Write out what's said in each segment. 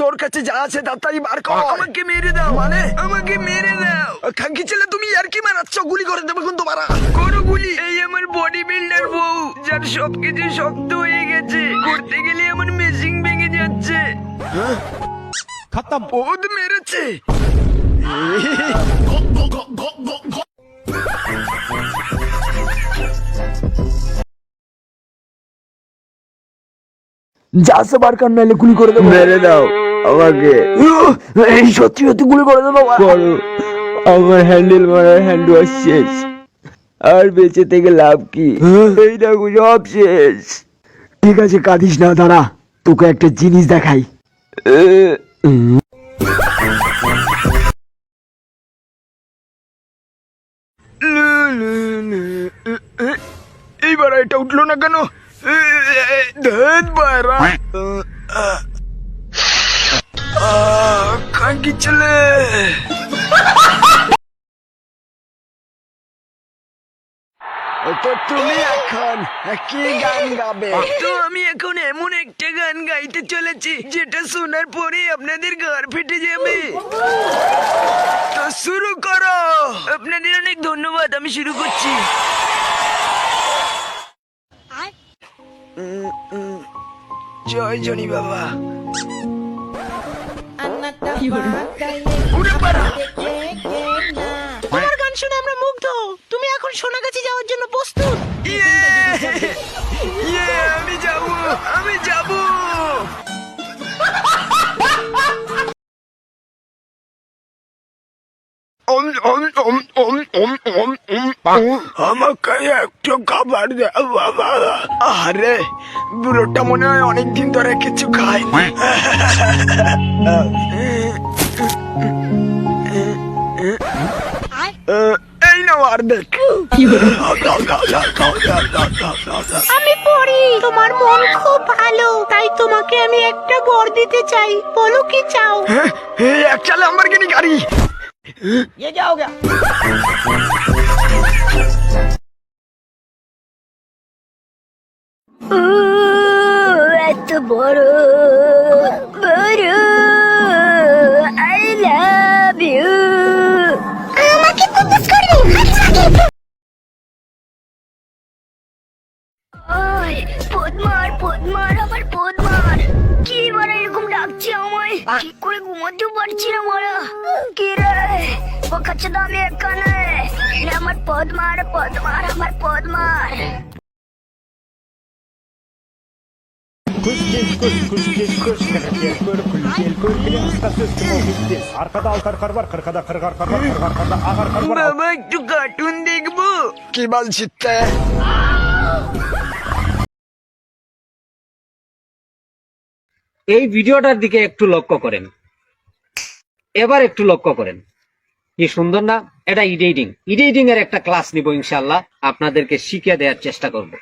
তোর কাছে যা আছে তাড়াতাড়ি বার কর। আমাকে মেরে দাও মানে? আমাকে মেরে দাও। খাঙ্কি ছেলে তুমি আর কি মারাচ্ছ? গুলি করে দেবে কিন্তু মারা কোন গুলি। এই আমার বডি বিল্ডার বউ যার সবকিছু শক্ত হয়ে গেছে। করতে গেলে আমার মেশিং ভেঙে যাচ্ছে। হ্যাঁ? খতম। বহুত মেরেছে। যা সবার কান্নাইলে গুলি করে দেবো। মেরে দাও। আমাকে। সত্যি সত্যি গুলি করে দেবো করো। আমার হ্যান্ডেল মারার হ্যান্ড ওয়াশ শেষ। আর বেঁচে থেকে লাভ কি? এই দেখো সব শেষ। ঠিক আছে কাঁদিস না দাঁড়া। তোকে একটা জিনিস দেখাই। এইবার এটা উঠল না কেন? বারা কাঙ্কি ছেলে তো তুমি এখন কি গান গাবে। তো আমি এখন এমন একটা গান গাইতে চলেছি যেটা শোনার পরে আপনাদের গার ফেটে যাবে। তো শুরু করো। আপনাদের অনেক ধন্যবাদ আমি শুরু করছি। জয় জনি বাবা। তোমার গান শুনে আমরা মুগ্ধ। তুমি এখন সোনাগাছি যাওয়ার জন্য প্রস্তুত। ইয়ে, ইয়ে, আমি যাব আমি যাব। আমাকে একটু খাবার দাও বাবা। আরে বুড়োটা মনে হয় অনেকদিন ধরে কিছু খাই আমি পড়ি। তোমার মন খুব ভালো তাই তোমাকে আমি একটা বর দিতে চাই। বলো কি চাও? এই একটা ল্যাম্বরগিনি গাড়ি। ও এত বড়। পোদ মার আবার পোদ মার কি মারা এরকম ডাকছে আমায় কি করে ঘুমাতেও পারছি না মারা কি রে বকাচ্ছে তো আমি এখানে আমার পদ মার পদ মার আমার পদ মার Kuş gel kuş kuş gel kuş kır gel kır kır gel kır bilen ıskası sıkma bitti. Arkada al karkar var karkada karkar karkar karkar karkada ağar karkar. Baba şu cartoon değil bu. Kim al çıktı? এই ভিডিওটার দিকে একটু লক্ষ্য করেন। এবার একটু লক্ষ্য করেন। কি সুন্দর না? এটা ইডিটিং ইডিটিং এর একটা ক্লাস নিব ইনশাল্লাহ আপনাদেরকে শিখিয়ে দেওয়ার চেষ্টা করব।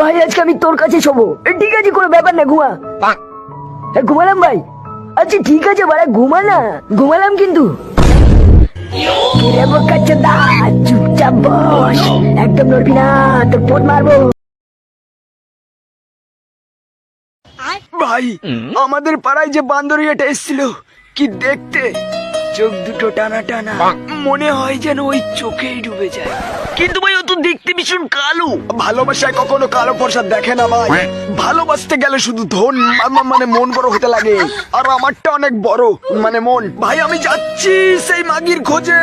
ভাই আজকে আমি তোর কাছে শোবো। ঠিক আছে কোনো ব্যাপার না ঘুমা। ঘুমালাম ভাই। আচ্ছা ঠিক আছে বাড়া ঘুমা না ঘুমালাম কিন্তু। কিরে বোকাচ্ছে চুপচাপ বস। একদম নড়বি না তোর পোট মারবো। ভাই আমাদের পাড়ায় যে বান্দরিয়াটা এসেছিল কি দেখতে? চোখ দুটো টানা টানা মনে হয় যেন ওই চোখেই ডুবে যায়। কিন্তু ভাই ও তো দেখতে ভীষণ কালো। ভালোবাসায় কখনো কালো প্রসাদ দেখে না ভাই। ভালোবাসতে গেলে শুধু ধন মানে মন বড় হতে লাগে। আর আমারটা অনেক বড় মানে মন। ভাই আমি যাচ্ছি সেই মাগির খোঁজে।